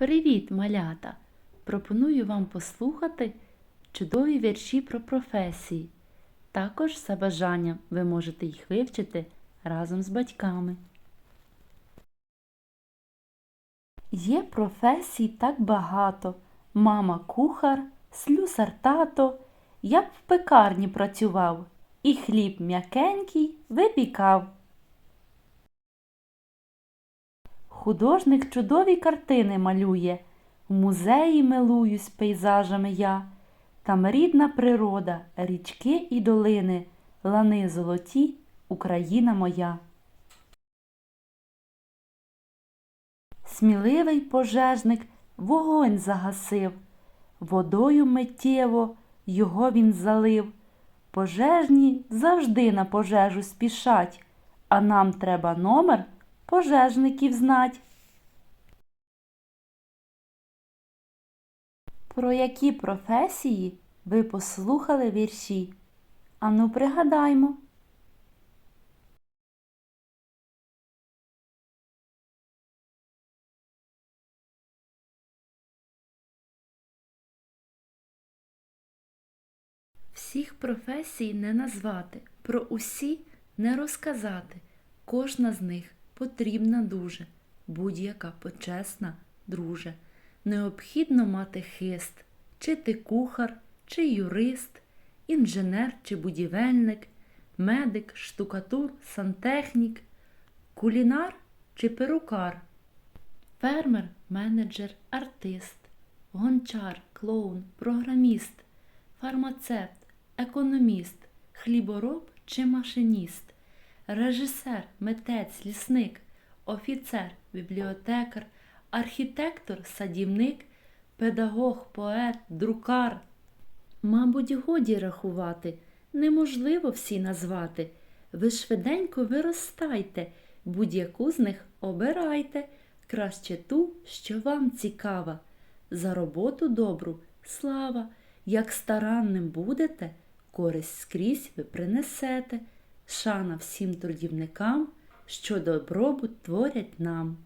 Привіт, малята! Пропоную вам послухати чудові вірші про професії. Також за бажанням ви можете їх вивчити разом з батьками. Є професій так багато. Мама кухар, слюсар тато. Я б в пекарні працював і хліб м'якенький випікав. Художник чудові картини малює, в музеї милуюсь пейзажами я. Там рідна природа, річки і долини, лани золоті, Україна моя. Сміливий пожежник вогонь загасив, водою миттєво його він залив. Пожежні завжди на пожежу спішать, а нам треба номер пожежників знать. Про які професії ви послухали вірші? Ану пригадаймо. Всіх професій не назвати, про усі не розказати. Кожна з них потрібна дуже, будь-яка почесна, друже. Необхідно мати хист, чи ти кухар, чи юрист, інженер чи будівельник, медик, штукатур, сантехнік, кулінар чи перукар, фермер, менеджер, артист, гончар, клоун, програміст, фармацевт, економіст, хлібороб чи машиніст, режисер, митець, лісник, офіцер, бібліотекар, архітектор, садівник, педагог, поет, друкар. Мабуть, годі рахувати, неможливо всі назвати. Ви швиденько виростайте, будь-яку з них обирайте, краще ту, що вам цікава. За роботу добру слава, як старанним будете, користь скрізь ви принесете, шана всім трудівникам, що добробут творять нам.